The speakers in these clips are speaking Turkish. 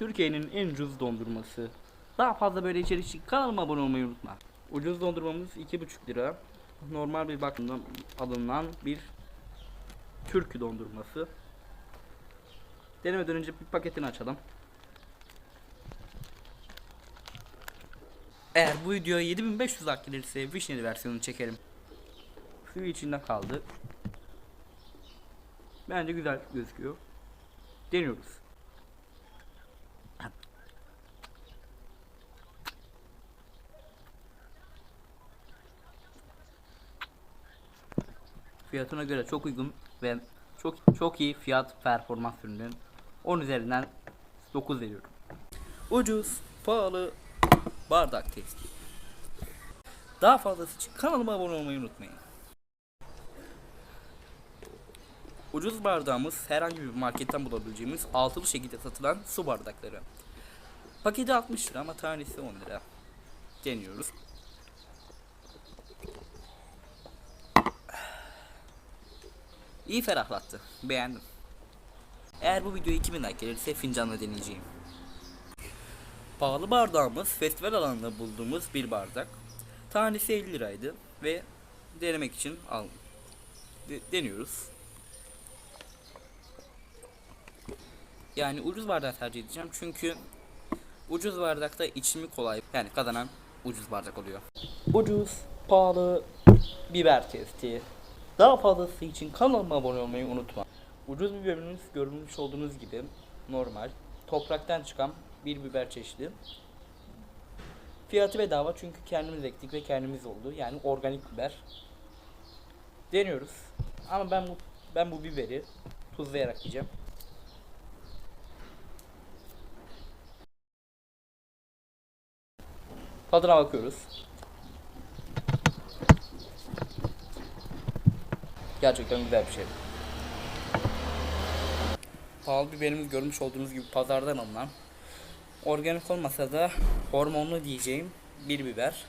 Türkiye'nin en ucuz dondurması. Daha fazla böyle içerik için kanalıma abone olmayı unutma. Ucuz dondurmamız 2,5 lira. Normal bir bakımdan alınan bir Türk dondurması. Denemeden önce bir paketini açalım. Eğer bu videoya 7500 like gelirse vişneli versiyonunu çekerim. Suyu içinde kaldı. Bence güzel gözüküyor. Deniyoruz. Fiyatına göre çok uygun ve çok çok iyi fiyat performans ürünün 10 üzerinden 9 veriyorum. Ucuz, pahalı, bardak testi. Daha fazlası için kanalıma abone olmayı unutmayın. Ucuz bardağımız herhangi bir marketten bulabileceğimiz altılı şekilde satılan su bardakları. Paketi 60 lira ama tanesi 10 lira. Deniyoruz. İyi ferahlattı. Beğendim. Eğer bu video 2000 like gelirse fincanla deneyeceğim. Pahalı bardağımız festival alanında bulduğumuz bir bardak. Tanesi 50 liraydı ve denemek için aldım. De- deniyoruz. Yani ucuz bardak tercih edeceğim çünkü ucuz bardakta içimi kolay yani kazanan ucuz bardak oluyor. Ucuz, pahalı, biber testi. Daha fazlası için kanalıma abone olmayı unutma. Ucuz biberimiz görmüş olduğunuz gibi normal topraktan çıkan bir biber çeşidi. Fiyatı bedava çünkü kendimiz ektik ve kendimiz oldu. Yani organik biber. Deniyoruz. Ama ben bu ben bu biberi tuzlayarak yiyeceğim. Tadına bakıyoruz. Gerçekten güzel bir şey. Pahalı biberimiz görmüş olduğunuz gibi pazardan alınan organik olmasa da hormonlu diyeceğim bir biber.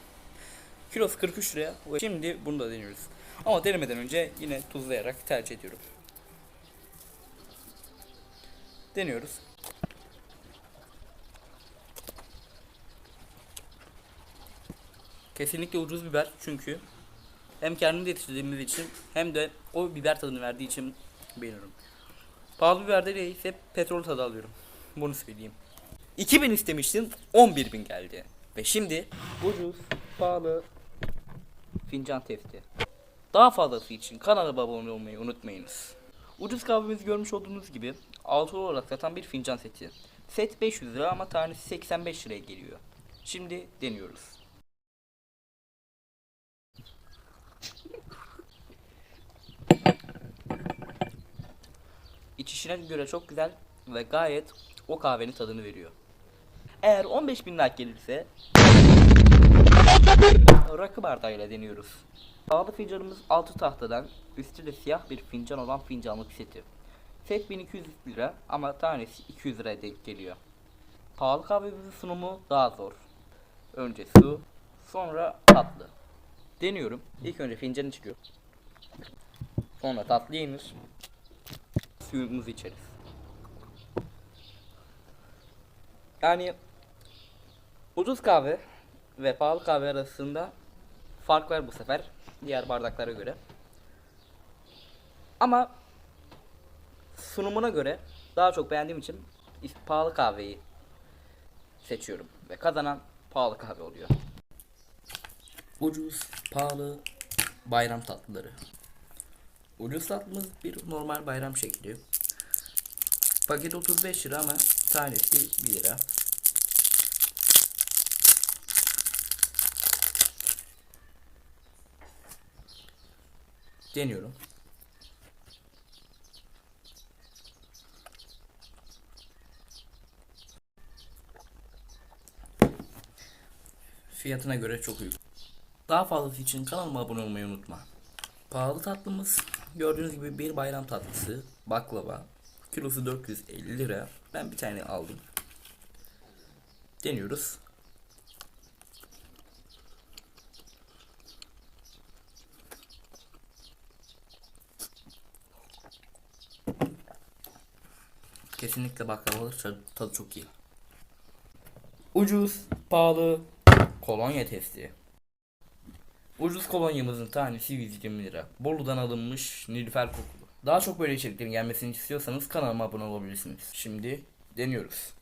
Kilosu 43 liraya. Şimdi bunu da deniyoruz. Ama denemeden önce yine tuzlayarak tercih ediyorum. Deniyoruz. Kesinlikle ucuz biber çünkü hem kendimiz yetiştirdiğimiz için hem de o biber tadını verdiği için beğeniyorum. Pahalı biberde de ise petrol tadı alıyorum. Bunu söyleyeyim. 2000 istemiştim 11.000 geldi. Ve şimdi ucuz, pahalı fincan testi. Daha fazlası için kanala abone olmayı unutmayınız. Ucuz kahvemizi görmüş olduğunuz gibi altı olarak satan bir fincan seti. Set 500 lira ama tanesi 85 liraya geliyor. Şimdi deniyoruz. İçişine göre çok güzel ve gayet o kahvenin tadını veriyor. Eğer 15.000 like gelirse rakı bardağıyla deniyoruz. Pahalı fincanımız 6 tahtadan, üstü de siyah bir fincan olan fincanlık seti. Set 1200 lira ama tanesi 200 liraya denk geliyor. Pahalı kahvemizin sunumu daha zor. Önce su, sonra tatlı. Deniyorum. İlk önce fincanı çıkıyor. Sonra tatlı yenir. Suyumuzu içeriz. Yani ucuz kahve ve pahalı kahve arasında fark var bu sefer diğer bardaklara göre. Ama sunumuna göre daha çok beğendiğim için pahalı kahveyi seçiyorum ve kazanan pahalı kahve oluyor. Ucuz, pahalı bayram tatlıları. Ucuz bir normal bayram şekli. Paket 35 lira ama tanesi 1 lira. Deniyorum. Fiyatına göre çok uygun. Daha fazlası için kanalıma abone olmayı unutma. Pahalı tatlımız gördüğünüz gibi bir bayram tatlısı baklava. Kilosu 450 lira. Ben bir tane aldım. Deniyoruz. Kesinlikle baklavalı tadı tadı çok iyi. Ucuz, pahalı kolonya testi. Ucuz kolonyamızın tanesi 120 lira. Bolu'dan alınmış Nilüfer kokulu. Daha çok böyle içeriklerin gelmesini istiyorsanız kanalıma abone olabilirsiniz. Şimdi deniyoruz.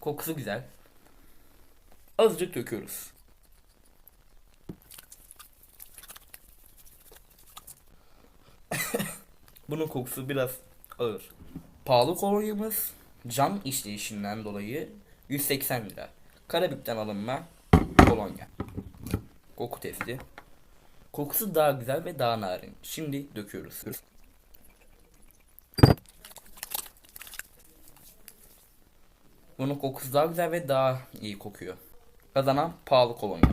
Kokusu güzel. Azıcık döküyoruz. Bunun kokusu biraz ağır. Pahalı kolonyamız cam işleyişinden dolayı 180 lira. Karabük'ten alınma kolonya. Koku testi. Kokusu daha güzel ve daha narin. Şimdi döküyoruz. Bunun kokusu daha güzel ve daha iyi kokuyor. Kazanan pahalı kolonya.